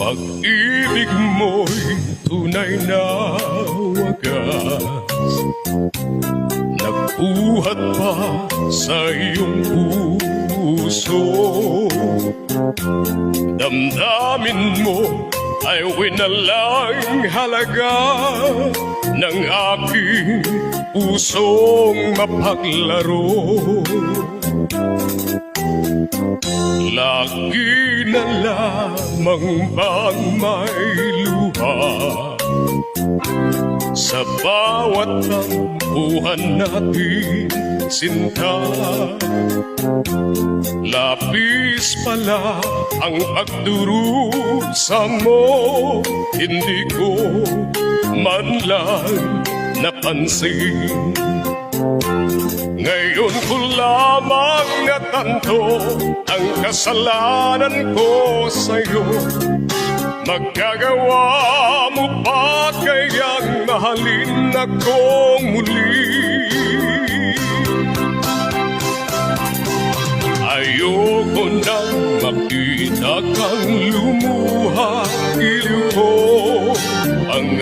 Pag-ibig mo'y tunay na wagas. Nagbuhat pa sa iyong puso. Damdamin mo ay winalang halaga Ng aking pusong mapaglaro Lagi na lamang bang may luha Sa bawat tampuhan natin sinta? Labis pala ang pagdurusa mo Hindi ko man lang napansin. Ngayon ko lamang natanto ang kasalanan ko sa'yo. Magkagawa mo pa kayang mahalin akong muli? Ayoko nang makita kang lumuha Iliw ko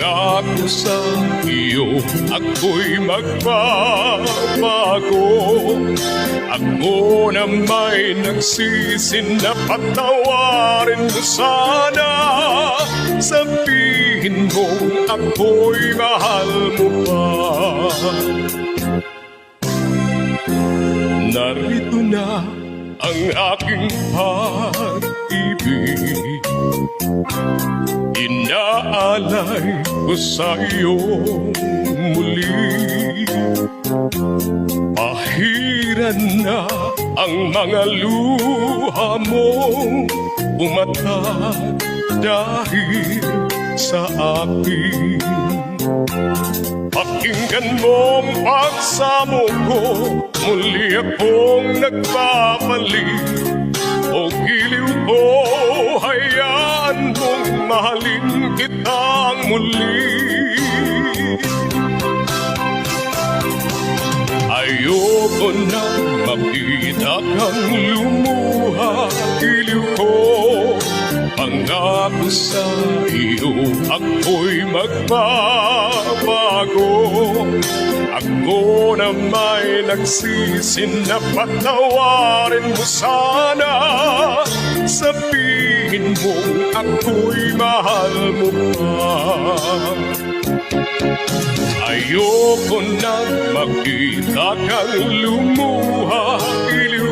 ang ako sa iyo Ako'y magbabago. Ako na may nagsisi na patawarin mo sana. Sabihin mo ako'y mahal mo pa. Narito na ang aking pag-ibig Inaalay ko sa iyo muli. Pahiran na ang mga luha mong umata dahil sa akin. Pakinggan mo ang pagsamo ko. Muli akong nagbabalik mong mahalin kitang muli. Ayoko na makita kang lumuha Giliw ko. Pangako sa iyo ako'y magbabago Ako na may nagsisi na patawarin mo sana. Sabihin mo ako'y mahal mo pa. Ayoko nang makita kang lumuha. Iliw